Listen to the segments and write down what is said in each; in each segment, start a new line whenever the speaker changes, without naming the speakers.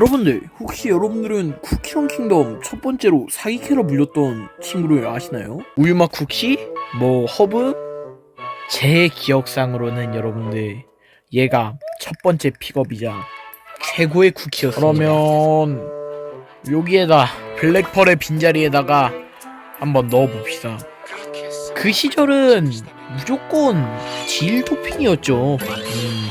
여러분들 혹시 여러분들은 쿠키런 킹덤 첫 번째로 사기캐로 불렸던 친구를 아시나요? 우유맛 쿠키? 뭐 허브? 제 기억상으로는 여러분들 얘가 첫 번째 픽업이자 최고의 쿠키였습니다 그러면 여기에다 블랙펄의 빈자리에다가 한번 넣어봅시다 그 시절은 무조건 질 토핑이었죠 음.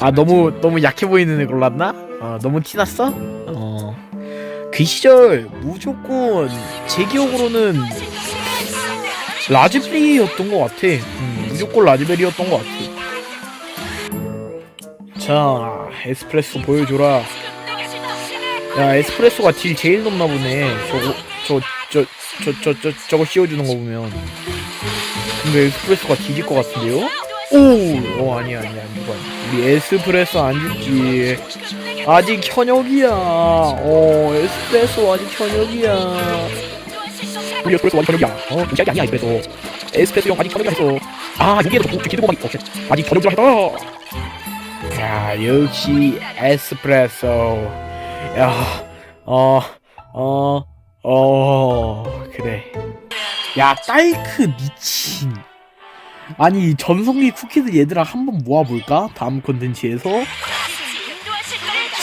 아, 아 너무 너무 약해 보이는 애 골랐나? 어, 너무 티났어? 어. 그 시절 무조건 제 기억으로는 라즈베리였던 것 같아. 음, 무조건 라즈베리였던 것 같아. 자, 에스프레소 보여줘라. 야, 에스프레소가 딜 제일 높나 보네. 저거, 저, 저, 저, 저, 저, 저거 씌워주는 거 보면. 근데 에스프레소가 뒤질 것 같은데요? 오! 어, 아니야, 아니야, 누가. 우리 에스프레소 안 죽지. 아직 현역이야. 어, 에스프레소 아직 현역이야. 우리 에스프레소 아직 현역이야. 어, 게 아니야, 에스프레소. 에스프레소 형 아직 현역이라 했어. 아, 여기에도 기도보만 있어. 아직 현역이라 했다. 자, 역시 에스프레소. 야, 어, 어, 어, 그래. 야, 딸크 미친. 아니 전성기 쿠키들 얘들아 한번 모아볼까? 다음 콘텐츠에서?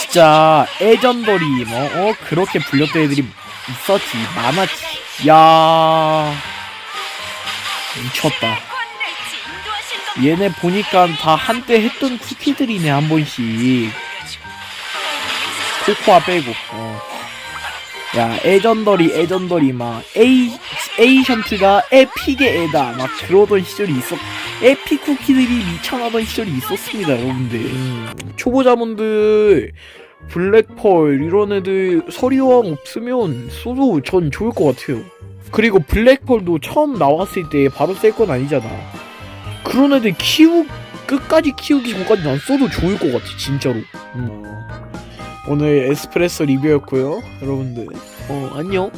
진짜 애전돌이 뭐 어, 그렇게 불렸던 애들이 있었지. 많았지. 야. 미쳤다. 얘네 보니까 다 한때 했던 쿠키들이네 한 번씩. 코코아 빼고 어. 야 애전더리 애전더리 막 에이 에이션트가 에픽의 애다. 막 그러던 시절이 있었 에픽 쿠키들이 미쳐나던 시절이 있었습니다 여러분들. 음, 초보자분들 블랙펄 이런 애들 서리왕 없으면 써도 전 좋을 것 같아요. 그리고 블랙펄도 처음 나왔을 때 바로 쓸 건 아니잖아. 그런 애들 키우 끝까지 키우기 전까지 난 써도 좋을 것 같아 진짜로. 음. 오늘 에스프레소 리뷰였고요 여러분들. 어 안녕